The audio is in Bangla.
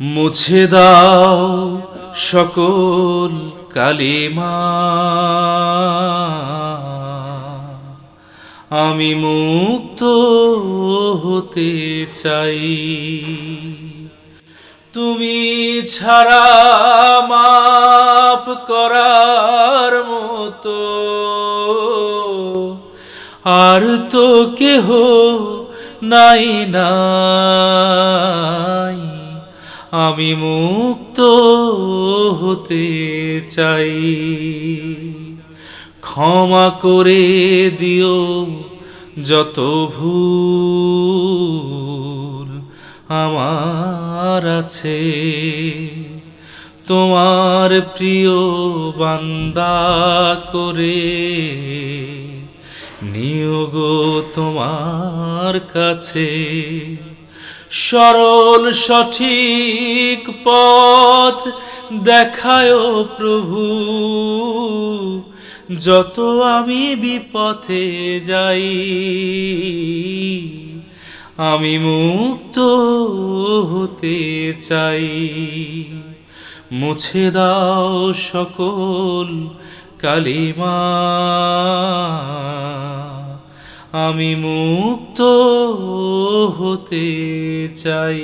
মুছে দাও সকল কালিমা। আমি মুক্ত হতে চাই। তুমি ছাড়া মাফ করার মতো আর তো কেহ নাই নাই আমি মুক্ত হতে চাই। ক্ষমা করে দিও যত ভুল আমার আছে। তোমার প্রিয় বান্দা করে নিয়োগ তোমার কাছে। সরল সঠিক পথ দেখায় প্রভু। যত আমি বিপথে যাই, আমি মুক্ত হতে চাই। মুছে দাও সকল কালিমা। আমি মুক্ত হতে চাই।